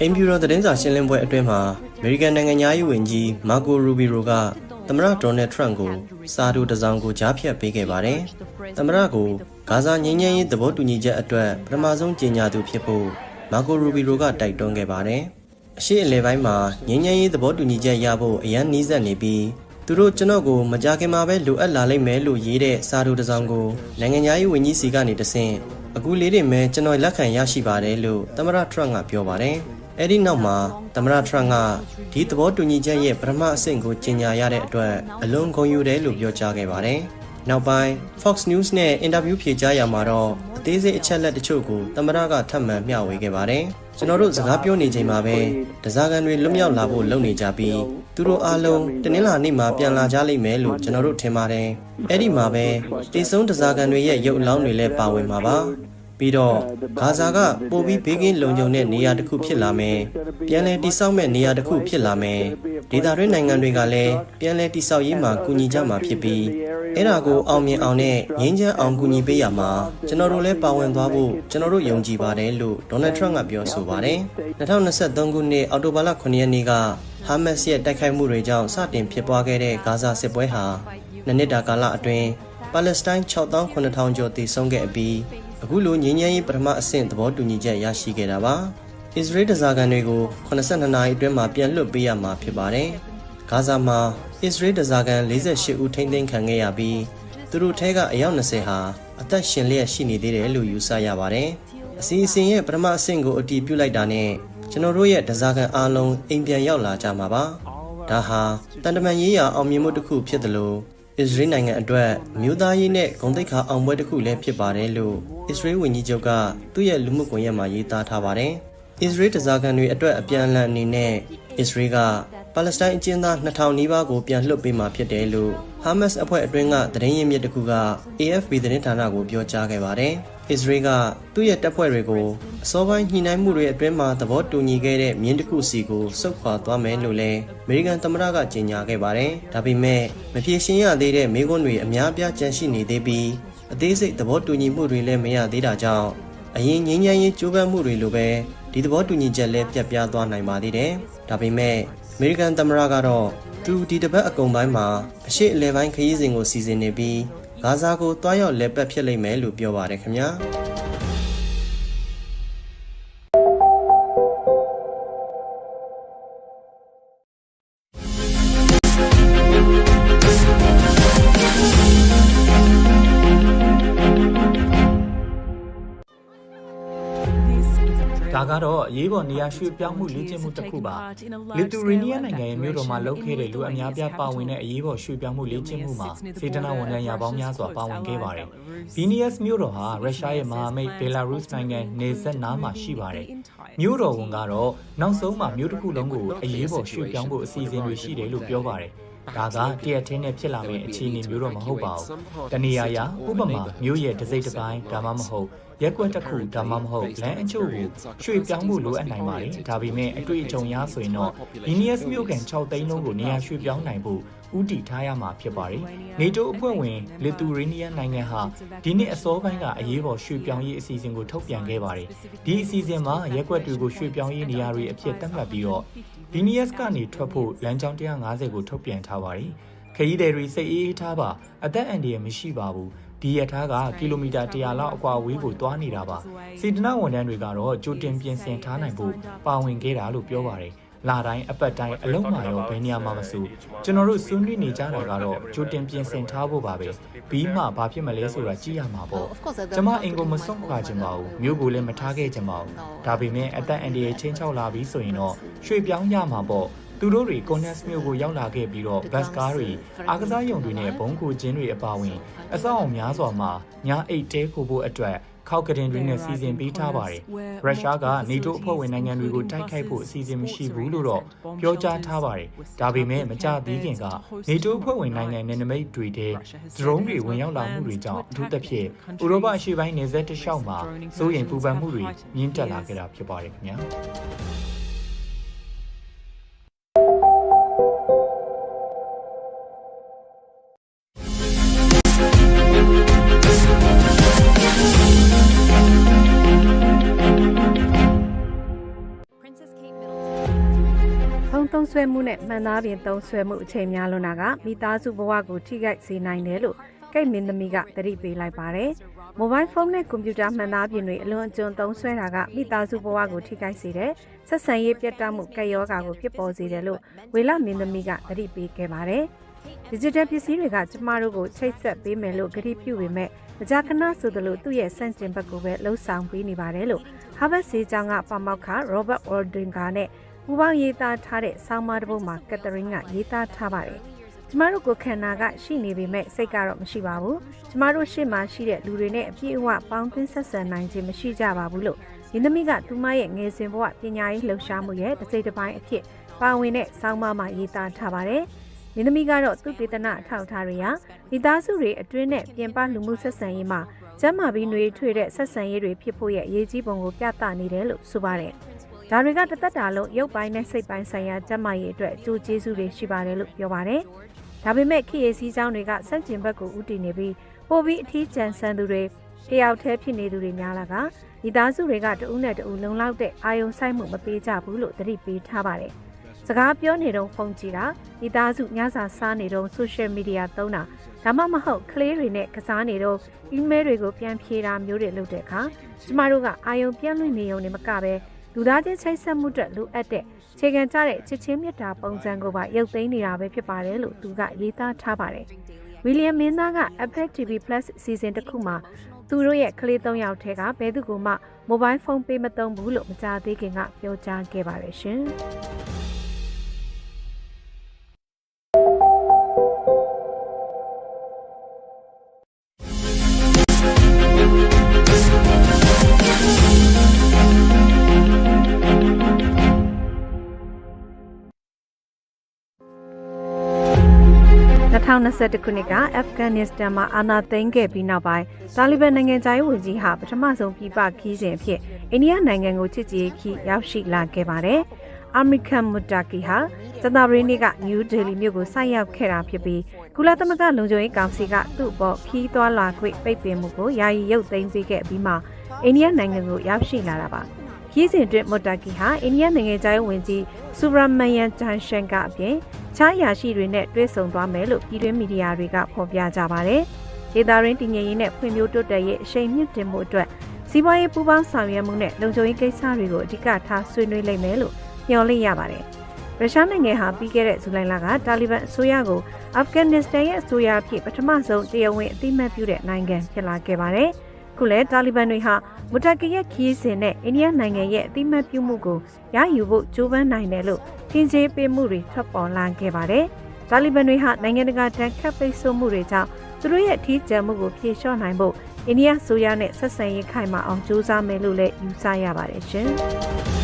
အိမ်ဖြူတော်သတင်းစာရှင်းလင်းပွဲအတွင်းမှာအမေရိကန်နိုင်ငံသားရေးဝန်ကြီးမာကိုရူဘီရိုကသမ္မတဒေါ်နယ်ထရန့်ကိုစာတူတစ်စောင်ကိုကြားဖြတ်ပေးခဲ့ပါတယ်။သမ္မတကိုဂါဇာငြိမ်းချမ်းရေးသဘောတူညီချက်အတွက်ပထမဆုံးကြေညာသူဖြစ်ဖို့မာကိုရူဘီရိုကတိုက်တွန်းခဲ့ပါတယ်။အရှိအလဲပိုင်းမှာငြိမ်းချမ်းရေးသဘောတူညီချက်ရဖို့အရန်နှီးစပ်နေပြီးသူတို့ကျွန်တော်ကိုမကြခင်မှာပဲလိုအပ်လာလိမ့်မယ်လို့ရေးတဲ့စာတူတစ်စောင်ကိုနိုင်ငံသားရေးဝန်ကြီးစီကနေတဆင့်အခုလေးတွေမဲ့ကျွန်တော်လက်ခံရရှိပါတယ်လို့သမ္မတထရန့်ကပြောပါတယ်။ အဲဒီနောက်မှာသမ္မတထရန့်ကဒီသဘောတူညီချက်ရဲ့ပထမအဆင့်ကိုကြေညာရတဲ့အတွက်အလွန်ဂုဏ်ယူတယ်လို့ပြောကြားခဲ့ပါတယ်။နောက်ပိုင်း Fox News နဲ့အင်တာဗျူးဖြေကြားရမှာတော့အသေးစိတ်အချက်လက်တချို့ကိုသမ္မတကထပ်မံမျှဝေခဲ့ပါတယ်။ကျွန်တော်တို့စကားပြောနေချိန်မှာပဲဒဇာကန်တွေလွတ်မြောက်လာဖို့လုပ်နေကြပြီးသူတို့အားလုံးတနင်္လာနေ့မှာပြန်လာကြလိမ့်မယ်လို့ကျွန်တော်တို့ထင်ပါတယ်။အဲ့ဒီမှာပဲတေဆုံးဒဇာကန်တွေရဲ့ရုပ်အလောင်းတွေလည်းပါဝင်မှာပါ။ ပြီးတော့ဂါဇာကပိုပြီးဘေးကင်းလုံခြုံတဲ့နေရာတစ်ခုဖြစ်လာမယ်။ပြန်လည်တိဆောက်မဲ့နေရာတစ်ခုဖြစ်လာမယ်။ဒေသတွင်းနိုင်ငံတွေကလည်းပြန်လည်တိဆောက်ရေးမှာကူညီကြမှာဖြစ်ပြီးအဲ့ဒါကိုအောင်မြင်အောင်နဲ့ငြိမ်းချမ်းအောင်ကူညီပေးရမှာကျွန်တော်တို့လည်းပါဝင်သွားဖို့ကျွန်တော်တို့ယုံကြည်ပါတယ်လို့ဒေါ်နယ်ထရန့်ကပြောဆိုပါတယ်။2023ခုနှစ်အောက်တိုဘာလ9ရက်နေ့ကဟာမတ်စ်ရဲ့တိုက်ခိုက်မှုတွေကြောင့်စတင်ဖြစ်ပွားခဲ့တဲ့ဂါဇာစစ်ပွဲဟာနှစ်နှစ်တာကာလအတွင်းပါလက်စတိုင်း6,900ကျော်တည်ဆုံခဲ့အပြီး အခုလိုငြိမ်းချမ်းရေးပထမအဆင့်သဘောတူညီချက်ရရှိခဲ့တာပါ။အစ္စရေးဒဇာကန်တွေကို82နာရီအတွင်းမှာပြန်လွှတ်ပေးရမှာဖြစ်ပါတယ်။ဂါဇာမှာအစ္စရေးဒဇာကန်48ဦးထိန်းသိမ်းခံခဲ့ရပြီးသူတို့ထဲကအယောက်20ဟာအသက်ရှင်လျက်ရှိနေသေးတယ်လို့ယူဆရပါတယ်။အစီအစဉ်ရဲ့ပထမအဆင့်ကိုအတည်ပြုလိုက်တာနဲ့ကျွန်တော်တို့ရဲ့ဒဇာကန်အားလုံးအိမ်ပြန်ရောက်လာကြမှာပါ။ဒါဟာတန်တမန်ရေးရာအောင်မြင်မှုတစ်ခုဖြစ်တယ်လို့ အစ္စရေးနိုင်ငံအတွက်မြို့သားရေးနဲ့ဂုဏ်သိက္ခာအောင်ပွဲတစ်ခုလည်းဖြစ်ပါတယ်လို့အစ္စရေးဝန်ကြီးချုပ်ကသူ့ရဲ့လူမှုကွန်ရက်မှာရေးသားထားပါတယ်။အစ္စရေးတစားကန်တွေအတွက်အပြန်အလှန်အနေနဲ့အစ္စရေးကပါလက်စတိုင်းအကျဉ်းသား2000နီးပါးကိုပြန်လွှတ်ပေးမှာဖြစ်တယ်လို့ဟာမတ်စ်အဖွဲ့အတွင်းကသတင်းရင်းမြစ်တစ်ခုက AFP သတင်းဌာနကိုပြောကြားခဲ့ပါတယ်။အစ္စရေးကသူ့ရဲ့တပ်ဖွဲ့တွေကို အစောပိုင်းညှိနှိုင်းမှုတွေအတွင်းမှာသဘောတူညီခဲ့တဲ့မြင်းတစ်ခုစီကိုစုခွာသွားမယ်လို့လည်းအမေရိကန်သမ္မတကကြေညာခဲ့ပါတယ်။ဒါပေမဲ့မဖြေရှင်းရသေးတဲ့မိကွန်းတွေအများပြားကျန်ရှိနေသေးပြီးအသေးစိတ်သဘောတူညီမှုတွေလည်းမရသေးတာကြောင့်အရင်ငြိမ်းချမ်းရေးကြိုးပမ်းမှုတွေလိုပဲဒီသဘောတူညီချက်လည်းပြတ်ပြားသွားနိုင်ပါသေးတယ်။ဒါပေမဲ့အမေရိကန်သမ္မတကတော့သူဒီတပတ်အကုန်ပိုင်းမှာအရှိအလဲပိုင်းခရီးစဉ်ကိုစီစဉ်နေပြီးဂါဇာကိုတွားရောက်လက်ပတ်ဖြစ်လိမ့်မယ်လို့ပြောပါတယ်ခင်ဗျာ။ ဒါကတော့အရေးပေါ်နေရာရွှေ့ပြောင်းမှုလေ့ကျင့်မှုတစ်ခုပါလီတူရီနီးယားနိုင်ငံရဲ့မြို့တော်မှာလုပ်ခဲ့တဲ့လူအများပြားပါဝင်တဲ့အရေးပေါ်ရွှေ့ပြောင်းမှုလေ့ကျင့်မှုမှာစေတနာဝန်ထမ်းရာပေါင်းများစွာပါဝင်ခဲ့ပါတယ်ဗီနီယက်စ်မြို့တော်ဟာရုရှားရဲ့မဟာမိတ်ဘယ်လာရုစ်နိုင်ငံနေဆက်နားမှာရှိပါတယ်မြို့တော်ဝန်ကတော့နောက်ဆုံးမှာမြို့တစ်ခုလုံးကိုအရေးပေါ်ရွှေ့ပြောင်းဖို့အစီအစဉ်တွေရှိတယ်လို့ပြောပါတယ် ဒါကတရက်ထင်းနဲ့ဖြစ်လာမယ့်အခြေအနေမျိုးတော့မဟုတ်ပါဘူး။တနေရာရာဥပမာမျိုးရဲ့တစ်စိတ်တစ်ပိုင်းဒါမှမဟုတ်ရက်ကွက်တစ်ခုဒါမှမဟုတ်လမ်းအချို့ကိုရွှေ့ပြောင်းမှုလိုအပ်နိုင်ပါတယ်။ဒါပေမဲ့အတွေ့အကြုံရဆိုရင်တော့ Venus မြို့ကန်6သိန်းလုံးကိုနေရာရွှေ့ပြောင်းနိုင်ဖို့ဥတီထားရမှာဖြစ်ပါတယ်။ NATO အဖွဲ့ဝင်လီတူရီနီးယားနိုင်ငံဟာဒီနှစ်အစောပိုင်းကအရေးပေါ်ရွှေ့ပြောင်းရေးအစီအစဉ်ကိုထုတ်ပြန်ခဲ့ပါတယ်။ဒီအစီအစဉ်မှာရက်ကွက်တွေကိုရွှေ့ပြောင်းရေးနေရာတွေအဖြစ်သတ်မှတ်ပြီးတော့ Venus ကနေထွက်ဖို့လမ်းကြောင်း150ကိုထုတ်ပြန်ထားပါတယ်။ခရီးသည်တွေစိတ်အေးအေးထားပါအသက်အန္တရာယ်မရှိပါဘူး။ဒီရထားကကီလိုမီတာ100လောက်အကွာဝေးကိုသွားနေတာပါ။စေတနာဝန်ထမ်းတွေကတော့ကြိုတင်ပြင်ဆင်ထားနိုင်ဖို့ပါဝင်ခဲ့တာလို့ပြောပါတယ်။ လာတိုင်းအပတ်တိုင်းအလုံးမှာရောဘယ်နေရာမှာမဆိုကျွန်တော်တို့ဆွေးနွေးနေကြတာကတော့ကြိုတင်ပြင်ဆင်ထားဖို့ပါပဲပြီးမှဘာဖြစ်မလဲဆိုတာကြည့်ရမှာပေါ့ကျမအင်ကိုမစွန့်ခွာခြင်းပါဘူးမျိုးကိုလည်းမထားခဲ့ခြင်းပါဘူးဒါပေမဲ့အသက်အန္တရာယ်ချင်းချောက်လာပြီဆိုရင်တော့ရွှေ့ပြောင်းရမှာပေါ့သူတို့တွေကွန်နက်စ်မြို့ကိုရောက်လာခဲ့ပြီးတော့ဘတ်စကားတွေအားကစားရုံတွေနဲ့ဘုံကိုကျင်းတွေအပါအဝင်အဆောက်အအုံများစွာမှာညာအိတ်တဲခိုဖို့အတွက် ခောက်ကတင်တွေနဲ့စီစဉ်ပေးထားပါတယ်။ရုရှားကနေတိုးအဖွဲ့ဝင်နိုင်ငံတွေကိုတိုက်ခိုက်ဖို့အစီအစဉ်မရှိဘူးလို့တော့ပြောကြားထားပါတယ်။ဒါပေမဲ့မကြသေးခင်ကနေတိုးအဖွဲ့ဝင်နိုင်ငံနယ်နိမိတ်တွေထဲဒရုန်းတွေဝင်ရောက်လာမှုတွေကြောင့်အထူးသဖြင့်ဥရောပအရှေ့ပိုင်းနယ်စပ်တစ်လျှောက်မှာစိုးရိမ်ပူပန်မှုတွေမြင့်တက်လာခဲ့တာဖြစ်ပါတယ်ခင်ဗျာ။ုံ ဆွဲမှုနဲ့မှန်သားပြင်သုံးဆွဲမှုအချိန်များလွန်တာကမိသားစုဘဝကိုထိခိုက်စေနိုင်တယ်လို့ကိတ်မင်းသမီးကသတိပေးလိုက်ပါတယ်။မိုဘိုင်းဖုန်းနဲ့ကွန်ပျူတာမှန်သားပြင်တွေအလွန်အကျွံသုံးဆွဲတာကမိသားစုဘဝကိုထိခိုက်စေတဲ့ဆက်ဆံရေးပြတ်တောက်မှုကက်ယောဂါကိုဖြစ်ပေါ်စေတယ်လို့ဝေလမင်းသမီးကသတိပေးခဲ့ပါတယ်။ digital ပစ္စည်းတွေကကျမတို့ကိုချိတ်ဆက်ပေးမယ်လို့ကတိပြုပေမဲ့မကြာခဏဆိုသလိုသူ့ရဲ့စန့်ကျင်ဘက်ကိုပဲလှုံ့ဆော်ပေးနေပါတယ်လို့ Harvard ဆေးကျောင်းကပါမောက္ခ Robert Aldringa နဲ့ ပူပေါင်းရေးသားထားတဲ့ဆောင်းပါးတစ်ပုဒ်မှာကက်သရင်းကရေးသားထားပါတယ်။ကျမတို့ကိုခန္ဓာကရှိနေပေမဲ့စိတ်ကတော့မရှိပါဘူး။ကျမတို့ရှေ့မှာရှိတဲ့လူတွေနဲ့အပြည့်အဝပေါင်းသင်းဆက်ဆံနိုင်ခြင်းမရှိကြပါဘူးလို့ဒီသမီးကသူမရဲ့ငယ်စဉ်ဘဝပညာရေးလှုပ်ရှားမှုရဲ့တစ်စိတ်တစ်ပိုင်းအဖြစ်ပါဝင်တဲ့ဆောင်းပါးမှာရေးသားထားပါတယ်။ဒီသမီးကတော့သူဒေသနာအထောက်အထားတွေဟာမိသားစုတွေအတွင်းနဲ့ပြင်ပလူမှုဆက်ဆံရေးမှာကျမ်းမာပြီးຫນွေထွေတဲ့ဆက်ဆံရေးတွေဖြစ်ဖို့ရဲ့အရေးကြီးပုံကိုပြသနေတယ်လို့ဆိုပါတယ်။ ဒါတွေကတသက်တာလုံးရုပ်ပိုင်းနဲ့စိတ်ပိုင်းဆိုင်ရာကျန်းမာရေးအတွက်အကျိုးကျေးဇူးတွေရှိပါတယ်လို့ပြောပါတယ်။ဒါပေမဲ့ခေရေးစည်းကြောင်းတွေကစန့်ကျင်ဘက်ကိုဥတည်နေပြီးပိုပြီးအထီးကျန်ဆန်းသူတွေတယောက်တည်းဖြစ်နေသူတွေများလာကမိသားစုတွေကတဦးနဲ့တဦးလုံလောက်တဲ့အာယုံဆိုင်မှုမပေးကြဘူးလို့သတိပေးထားပါတယ်။စကားပြောနေတော့ဖုန်းကြည့်တာမိသားစုညစာစားနေတော့ social media သုံးတာဒါမှမဟုတ်ကလေးတွေနဲ့ကစားနေတော့ email တွေကိုပြန်ဖြေတာမျိုးတွေလုပ်တဲ့အခါကျမတို့ကအာယုံပြန့်လွင့်နေုံနဲ့မကပဲ လူသားချင်းချိတ်ဆက်မှုအတွက်လိုအပ်တဲ့ခြေခံကြတဲ့ချစ်ချင်းမြတ်တာပုံစံကိုပါရုပ်သိမ်းနေတာပဲဖြစ်ပါတယ်လို့သူကရေးသားထားပါတယ်။ဝီလီယံမင်းသားက Apple TV Plus စီစဉ်တစ်ခုမှာသူတို့ရဲ့ကလေး၃ယောက်ထဲကဘဲသူကမှမိုဘိုင်းဖုန်းပေးမသုံးဘူးလို့မကြားသေးခင်ကပြောကြားခဲ့ပါတယ်ရှင်။ 2021ခုနှစ်ကအာဖဂန်နစ္စတန်မှာအာဏာသိမ်းခဲ့ပြီးနောက်ပိုင်းတာလီဘန်နိုင်ငံသားရေးဝန်ကြီးဟာပထမဆုံးပြည်ပခီးစဉ်အဖြစ်အိန္ဒိယနိုင်ငံကိုချစ်ကြည်ခီးရောက်ရှိလာခဲ့ပါတယ်။အာမီကန်မူတာကီဟာဇန်နဝါရီနေ့ကနယူးဒေလီမြို့ကိုဆိုက်ရောက်ခဲ့တာဖြစ်ပြီးကုလသမဂ္ဂလုံခြုံရေးကောင်စီကသူ့ဘောခီးသွားလာခွင့်ပိတ်ပင်မှုကိုယာယီရုပ်သိမ်းပေးခဲ့ပြီးမှအိန္ဒိယနိုင်ငံကိုရောက်ရှိလာတာပါ။ ခီးစဉ်အတွင်းမူတာကီဟာအိန္ဒိယနိုင်ငံသားရေးဝန်ကြီးဆူဘရမန်ယန်ဂျန်ရှန်ကအပြင်ခြားရာရှိတွေနဲ့တွဲဆုံသွားမယ်လို့ပြည်တွင်းမီဒီယာတွေကဖော်ပြကြပါတယ်။ဒေတာရင်းတည်ငြိမ်ရေးနဲ့ဖွံ့ဖြိုးတိုးတက်ရေးအရှိန်မြင့်တင်မှုအတွက်စီးပွားရေးပူးပေါင်းဆောင်ရွက်မှုနဲ့လုံခြုံရေးကိစ္စတွေကိုအဓိကထားဆွေးနွေးလိမ့်မယ်လို့မျှော်လင့်ရပါတယ်။ရုရှားနိုင်ငံဟာပြီးခဲ့တဲ့ဇူလိုင်လကတာလီဘန်အစိုးရကိုအာဖဂန်နစ္စတန်ရဲ့အစိုးရအဖြစ်ပထမဆုံးတရားဝင်အသိမှတ်ပြုတဲ့နိုင်ငံဖြစ်လာခဲ့ပါတယ်။ ခုလဲတာလီဘန်တွေဟာမူတာကီရဲ့ခီးစဉ်နဲ့အိန္ဒိယနိုင်ငံရဲ့အသိမှတ်ပြုမှုကိုရယူဖို့ကြိုးပမ်းနိုင်တယ်လို့ထင်ကြေးပေးမှုတွေထွက်ပေါ်လာခဲ့ပါတယ်။တာလီဘန်တွေဟာနိုင်ငံတကာတန်ခတ်ပိတ်ဆို့မှုတွေကြောင့်သူတို့ရဲ့အထီးကျန်မှုကိုဖြေလျှော့နိုင်ဖို့အိန္ဒိယဆိုရနဲ့ဆက်ဆံရေးခိုင်မာအောင်ကြိုးစားမယ်လို့လည်းယူဆရပါတယ်ရှင်။